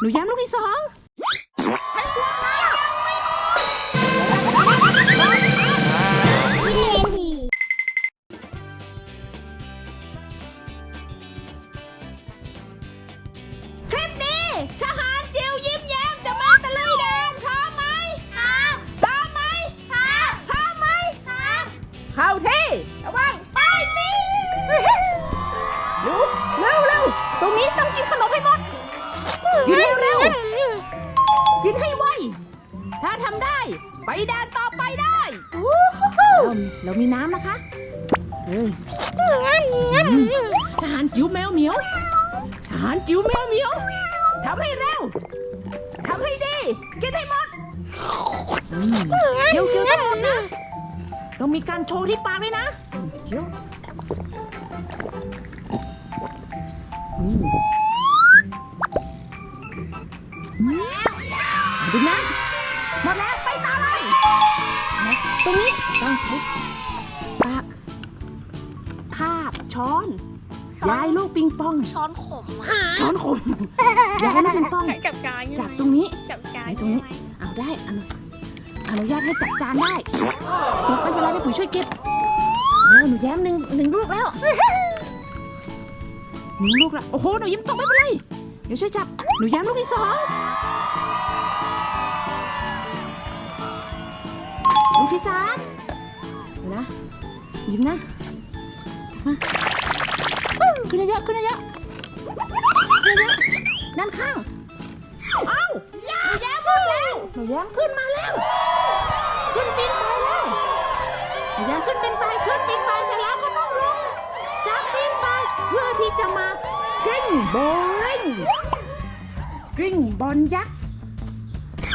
หนูย้ำลูกที่สองให้พวกเราคลิปนี้ทหารจิวยิ้มแย้มจะมาตะลุยแดนพร้อมไหมพร้อมพร้อมไหมพร้อมพร้อมไหมพร้อมเข้าที่ระวัง ถ้าทำได้ ไปแดนต่อไปได้เราเรามีน้ำนะคะเฮ้ยทหารจิ๋วแมวเหมียวทหารจิ๋วแมวเหมียวทำให้เร็วทำให้ดีกินให้หมดอืมเคี้ยวเคี้ยวต้องหมดนะต้องมีการโชว์ที่ปากด้วยนะอืมเคี้ยว ตรงนี้ต้องใช้ปากคาบช้อนยายลูกปิงปอง ช้อนขมอะช้อนขมยายลูกปิงปอง จับจานจับตรงนี้ จับจานไหนตรงนี้เอาได้อนุอนุญาตให้จับจานได้ตกไม่เป็นไรไม่ปุ๋ยช่วยเก็บเออหนูแย้มหนึ่งหนึ่งลูกแล้วหนึ่งลูกแล้วโอ้โหหนูยิ้มตกไม่เป็นไรเดี๋ยวช่วยจับหนูแย้มลูกที่สอง ลูกที่สามเดี๋ยวนะยิ้มนะมาขึ้นเยอะๆขึ้นเยอะๆขึ้นเยอะๆด้านข้าง เอ้าหนูแย้มหมดแล้วหนูแย้มขึ้นมาแล้ว ขึ้นปีนไปแล้วหนูแย้มขึ้นปีนไปขึ้นปีนไปเสร็จแล้วก็ต้องลงจากปีนไปเพื่อที่จะมากริ้งโบลิ่งกริ้งบอลยักษ์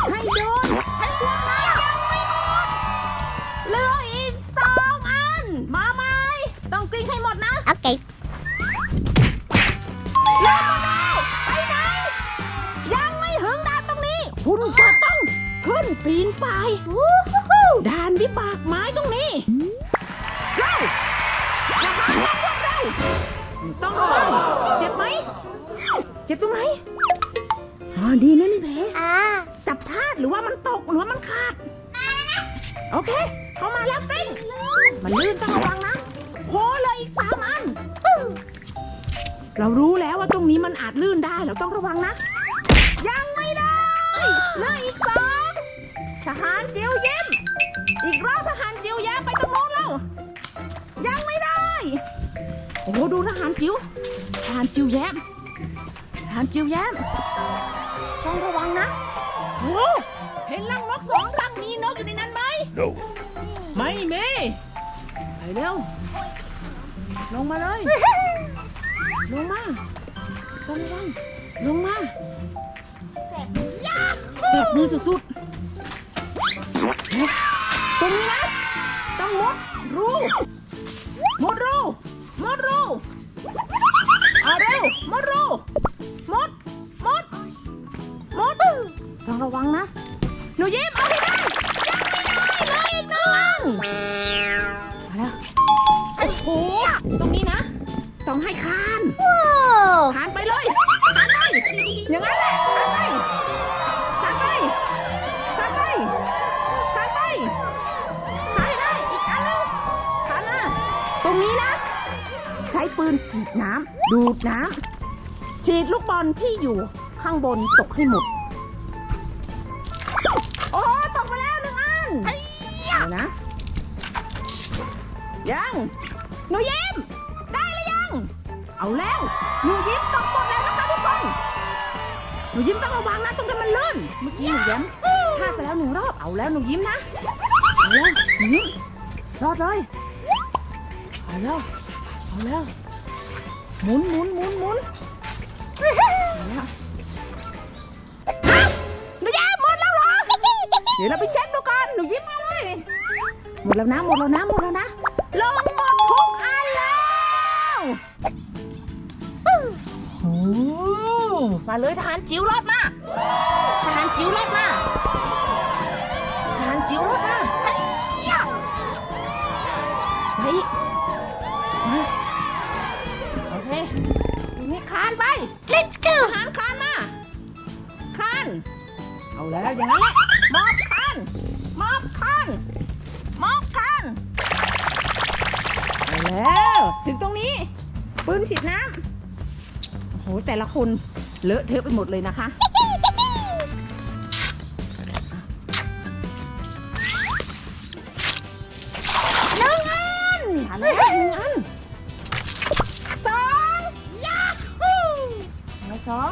ให้โดนให้พวกเรายังไม่หมด เหลืออีกสองอัน มาไหมต้องกริ้งให้หมดนะโอเคเร็วมาแล้วไปไหน ยังไม่ถึงด่านตรงนี้ คุณจะต้องขึ้นปีนไปด่านวิบากไม้ตรงนี้เร็วจะหาพวกเราต้องระวังเจ็บไหม เจ็บตรงไหนอ๋อดีนะไม่แผลอ่าจับพลาดหรือว่ามันตกหรือว่ามันขาด โอเค เข้ามาแล้วติ้งมันลื่นต้องระวังนะโหเลยอีกสามอัน เรารู้แล้วว่าตรงนี้มันอาจลื่นได้เราต้องระวังนะ ยังไม่ได้เหลืออีกสองทหารจิ๋วยิ้มอีกรอบทหารจิ๋วแย้มไปตรงโน้นแล้ว ยังไม่ได้ โอ้โหดูทหารจิ๋วทหารจิ๋วแย้มทหารจิ๋วแย้มต้องระวังนะโอ้เห็นรังนกสองรังมีนกอยู่ในนั้นไหม No. ไม่มีไปเร็ว ลงมาเลย ลงมาต้องระวังลงมาเสบมือสุดๆตรงนี้นะ ต้องมุดรูมุดรูมุดรูเอาเร็วมุดรูมุดมุดมุดต้องระวังนะ ตรงนี้นะ ต้องให้คานโอ้คานไปเลยคานไปอย่างนั้นแหละคานไปคานไปคานไปคานไปคานให้ได้อีกอันหนึงคานมาตรงนี้นะ ใช้ปืนฉีดน้ำดูดน้ำฉีดลูกบอลที่อยู่ข้างบนตกให้หมดโอ้โหตกไปแล้วหนึ่งอันเดี๋ยวนะยัง หนูยิ้ม ได้หรือยัง เอาแล้ว หนูยิ้มตกหมดแล้วนะคะทุกคน หนูยิ้มต้องระวังนะตรงนั้นมันลื่น เมื่อกี้หนูยิ้มพลาดไปแล้วหนึ่งรอบ เอาแล้วหนูยิ้มนะ เอาแล้วหนูยิ้มรอดเลย เอาแล้ว เอาแล้ว หมุนหมุนหมุนหมุนเอาแล้วอ้าวหนูยิ้มหมดแล้วเหรอ เดี๋ยวเราไปเช็คดูก่อน หนูยิ้มมาเลย หมดแล้วนะ หมดแล้วนะ หมดแล้วนะ มาเลยทหารจิ๋วรอดมาทหารจิ๋วรอดมาทหารจิ๋วรอดมาไปอีกมาโอเคตรงนี้คลานไป let's go ทหารคลานมาเอาแล้วอย่างนั้นแหละมอบคันมอบคันมอบคันเอาแล้ว ถึงตรงนี้ปืนฉีดน้ำโอ้โหแต่ละคน เลอะเทอะไปหมดเลยนะคะ หนึ่งอันมาแล้วหนึ่งอันสองยาฮูมาสอง